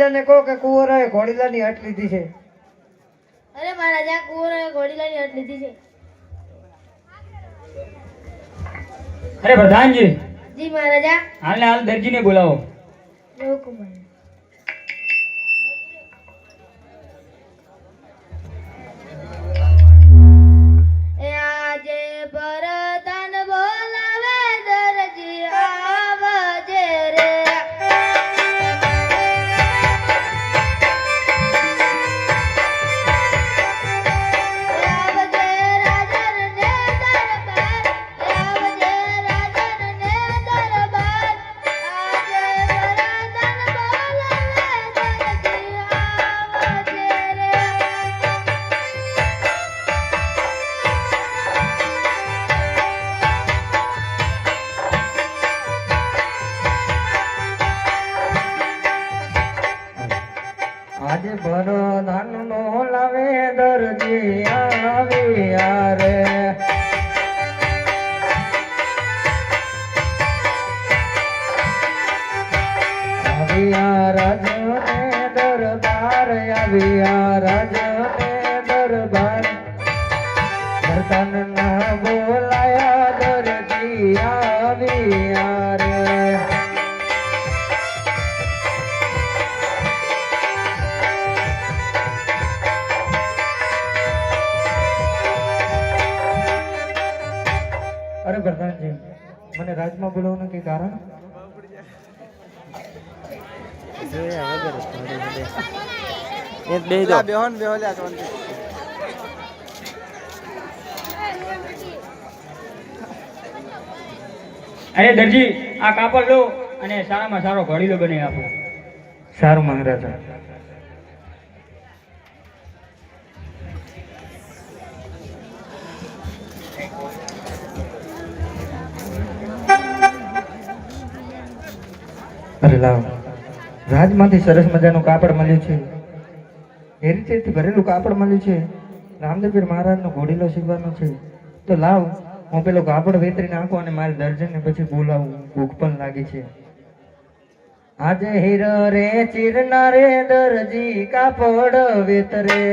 મહારાજાને કહો કે કુંવરાએ ઘોડીલાની હટ લીધી છે. અરે મહારાજા કુંવરોએ ઘોડીલાની હટ લીધી છે. અરે પ્રધાનજી. જી મહારાજા. હાલને હાલ દરજીને બોલાવો. એ આજે ભરતન વર્તન ના બોલાયા દરજી આવ્યા રે અરે પ્રધાનજી મને રાજમાં બોલાવવાનું કઈ કારણ? અરે દરજી આ કાપડ લો અને સારામાં સારો ઘડીલો બનાવી આપો. સારું મહારાજા અરે લાવ. રાજમાંથી સરસ મજાનું કાપડ મળ્યું છે. રીતે ભરેલું કાપડ મળ્યું છે. રામદેવપીર મહારાજનો ઘોડીલો શીખવાનો છે. તો લાવ, હું પેલો કાપડ વેતરી નાખું અને મારે દર્જનને પછી બોલાવું. ભૂખ પણ લાગી છે. આજે હીર રે, ચીરના રે, દરજી કાપડ વેતરે.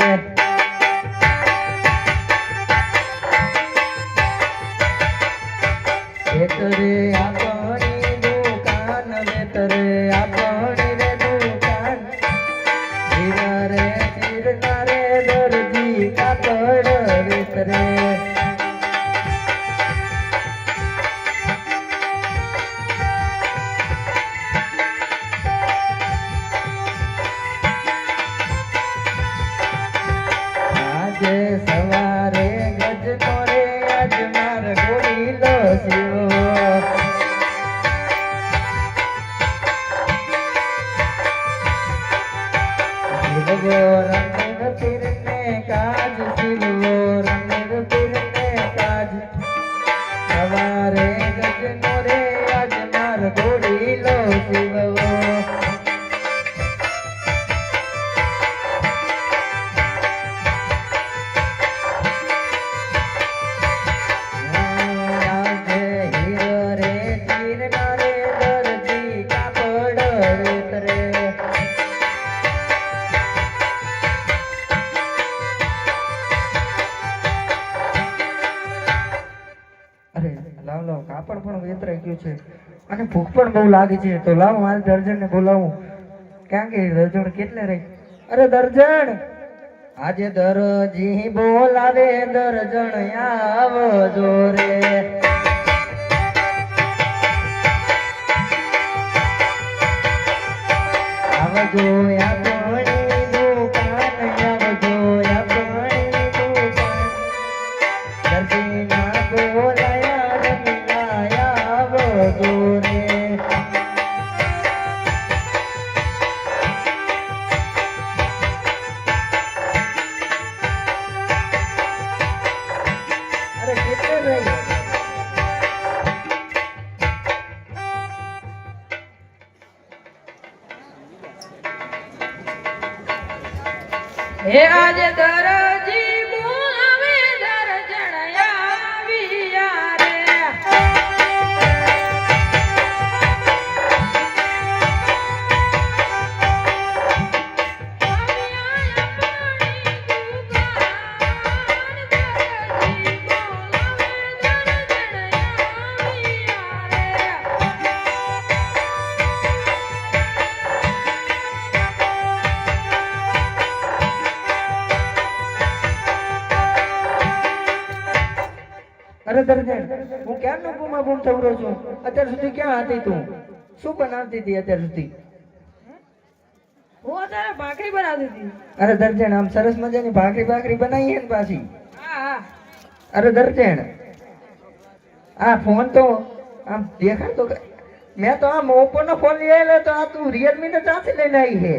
અને બહુ લાગે છે. તો લાવો, મારે દર્જનને બોલાવું. ક્યાં કે દર્જણ કેટલે રહી? અરે દર્જણ! આજે દરજી બોલાવે, દર્જણ આવજો રે. આવજો હે આજે દરજી દર્જન હું ક્યારનો બૂમા બૂમ થવરો છું? અત્યાર સુધી ક્યાં હતી તું? શું બનાવતી હતી અત્યાર સુધી? હું અત્યારે ભાખરી બનાવતી હતી. અરે દર્જન આમ સરસ મજાની ભાખરી ભાખરી બનાવી હે ને પાછી. હા હા. અરે દર્જન આ ફોન તો આમ દેખાડતો તો મેં તો આમ ઓપ્પો નો ફોન લઈ તો આ તું રિયલમી ને ત્યાંથી લઈને આવી છે.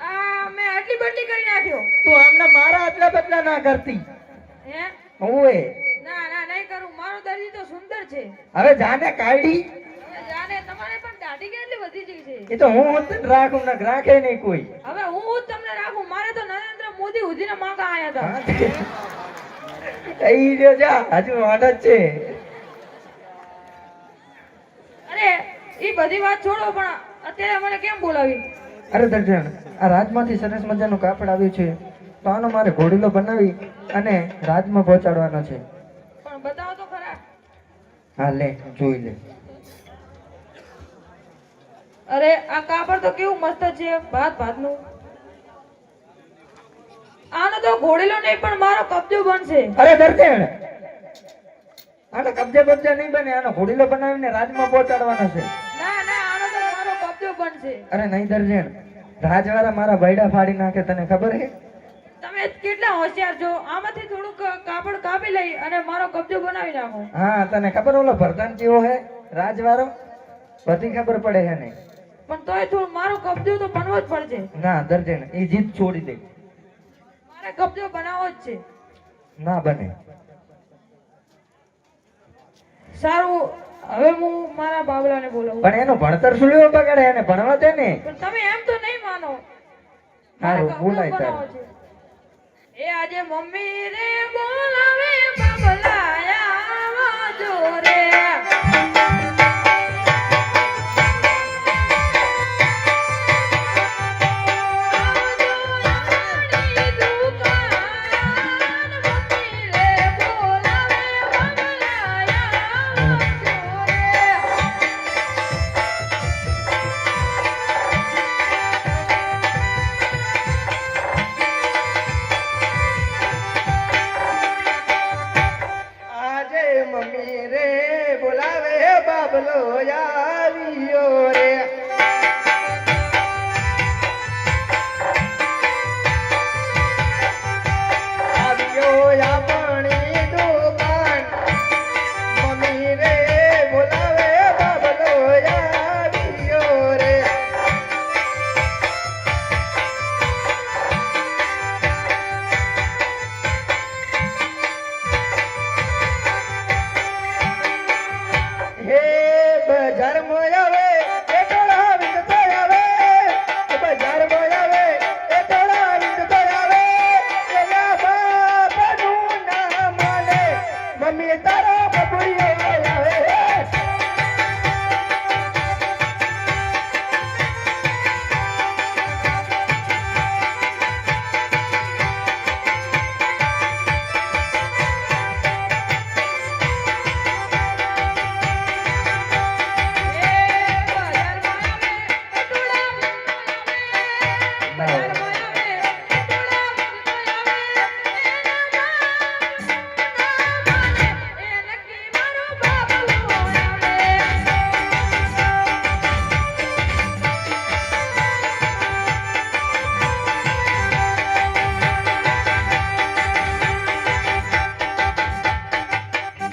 આ મેં આટલી બદલી કરી નાખ્યો. તું આમના મારા આટલા બદલા ના કરતી. હે? ઓએ છે. હવે જાને કાઢી. જાને તમારે પણ દાઢી કેટલી વધી ગઈ છે. એ તો હું હોત રાખું ને રાખે નહીં કોઈ. હવે હું જ તમને રાખું મારે તો નરેન્દ્ર મોદી સુધીના માંગા આયા હતા. કઈ રહ્યો જા હજુ વાડ જ છે. અરે એ બધી વાત છોડો પણ અત્યારે મને કેમ બોલાવી? અરે દર્શન આ રાજમાંથી સરસ મજાનું કાપડ આવ્યું છે. તો આનો મારે ઘોડીલો બનાવી અને રાજમાં પહોંચાડવાનો છે. હા લે જોઈ લે. અરે આ કાપડ તો કેવું મસ્ત છે ભાત ભાતનું. આનો તો ઘોડેલો નહીં પણ મારો કબજો બનશે. અરે દર્શન આનો કબજે બબજે નહીં બને આનો ઘોડીલો બનાવીને રાજમાં પહોંચાડવાનો છે. ના ના આનો તો મારો કબજો બનશે. અરે નહીં દર્શન રાજવાળા મારા ભાઈડા ફાડી નાખે તને ખબર છે તમે કેટલા હોશિયાર છો? આમાંથી થોડુંક કાપડ કાપી લઈ અને મારો કબજો બનાવી નાખો. હા તને ખબર ઓલો ભરતન કેવો હે? રાજવારો? બધી ખબર પડે હે નહીં. પણ તોય થોડું મારો કબજો તો બનવો જ પડશે. ના દરજે એ જીત છોડી દે. મારે કબજો બનાવવો જ છે. ના બને. સારું હવે હું મારા બાબલાને બોલાવું. પણ એનું ભણતર શું લેવો બગાડે? એને ભણવા દે ને. પણ તમે એમ તો નહીં માનો. સારું બોલાય તારે. એ આજે મમ્મી રે બોલાવે બબલાયા આવાજો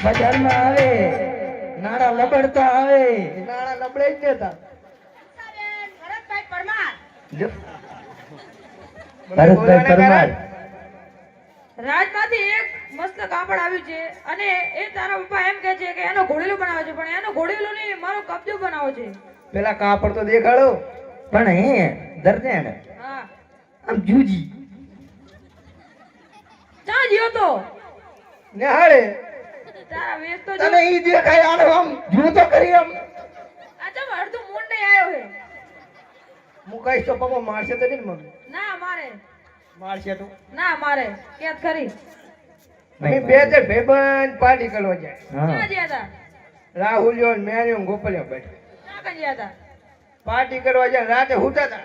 બજારમાં આવે નાણા લબડતા આવે. નાણા લબડે જ ભરતભાઈ પરમાર. રાજમાંથી એક મસ્ત કાપડ આવ્યું છે અને એ તારા પપ્પા એમ કહે છે કે એનો ઘોડેલો બનાવે છે પણ એનો ઘોડેલો નહીં મારો કબજો બનાવો છે. પેલા કાપડ તો દેખાડો. પણ હે દર્જન હા. આમ જૂજી. ક્યાં જ્યો તો. નિહાળે. તારા વેશ તો તને ઈ દેખાય આનો આમ જો તો કરી આમ આ અડધું મૂંડ નહીં આવ્યો હે. હું કહીશ તો પપ્પા મારશે તો નહીં ને મમ્મી? ના મારે. મારશે તો. ના મારે. કેત ખરી. અમે બે તે ભેબન પાર્ટી કરવા જાય. ક્યાં જ્યા હતા રાહુલિયો ને મેરિયો ને ગોપાલિયો બેઠા. ક્યાં જ્યા હતા પાર્ટી કરવા જાય રાતે હુતા હતા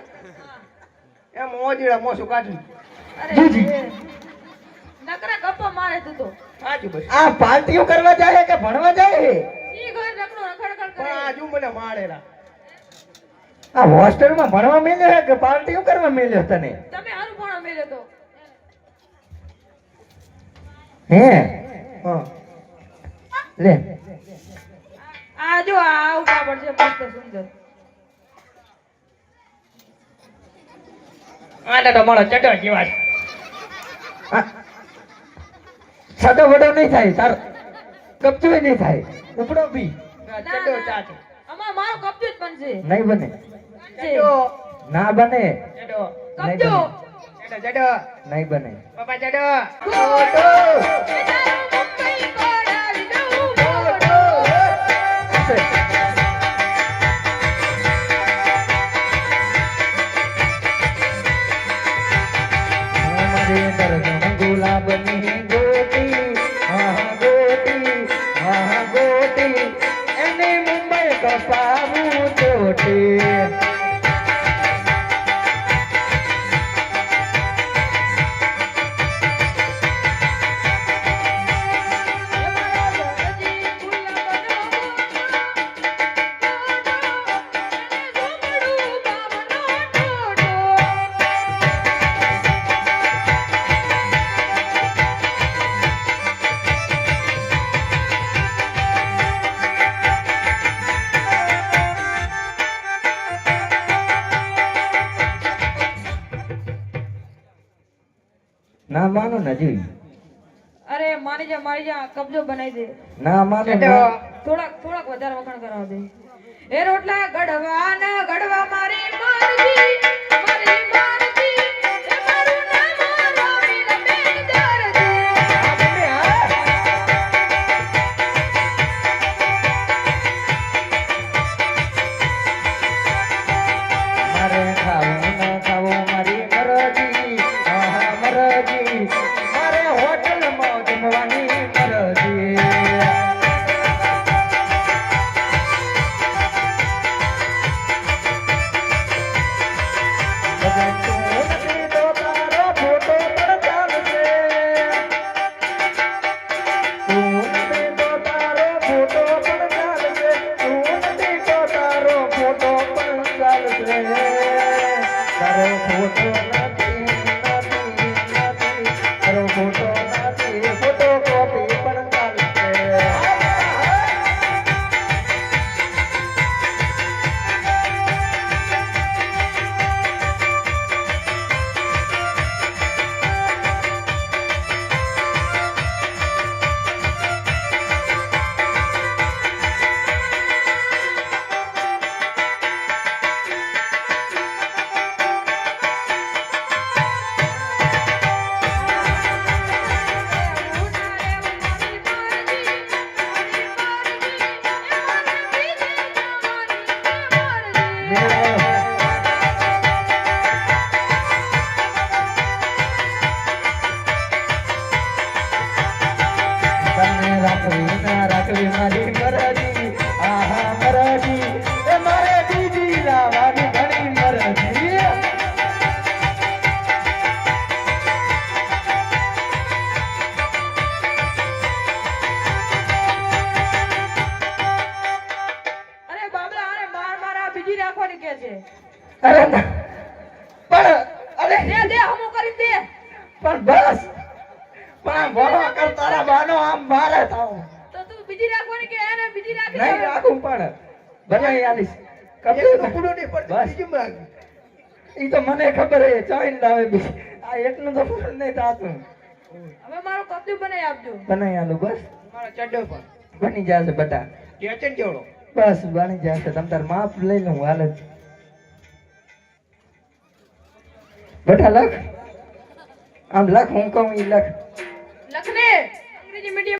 એમ ઓજીડા મોસું કાઢ્યું અરે. નકરા ગપ્પો મારે તું તો. સાચું બસ આ પાર્ટીઓ કરવા જાય કે ભણવા જાય છે ઈ ઘર નકરો રખડ પણ કરે આજુ મને મારેલા આ હોસ્ટેલમાં ભણવા મેલ્યો હે કે પાર્ટીઓ કરવા મેલ્યો તને? તમે હારું ભણવા મેલ્યો તો. હે? હા. લે. આ જો આ ઊભા પડશે છે મસ્ત સુંદર. આને તો મારો ચટો જેવા સાદો વડો નહીં થાય તાર કપચો નહીં થાય. ઉપડો બી. ચડો. ચાચો આમાં મારો કપચો જ બનશે. નહીં બને. ચડો. ના બને. ચડો. કપચો. ચડો ચડો. નહીં બને. પપ્પા ચડો. ચડો તારું માનો અરે મારી જા મારી જા કબજો બનાવી દે. ના માનો થોડાક થોડાક વધારે વખાણ કરાવ દે. એ રોટલા ગઢવા ના ગઢવા મારી મારી મરજી. તને રાખવી ના રાખવી મારી મરાજી. આહા મરજી. પણ આલીશ એક કપડું નહીં પડતો બીજું રાખ ઈ તો મને ખબર હે ચાઈન લાવે બી. આ એકનું તો પૂરું નહીં થાતું. હવે મારો કબજો બનાવી આપજો. બનાવી આલું બસ. મારો ચડ્ડો પણ. બની જશે બટા ટેચન કેવડો બસ બની જશે. તમ તાર માપ લઈ લઉં હાલ જ. બટા લખ. આમ લખ હું કહું એ લખ.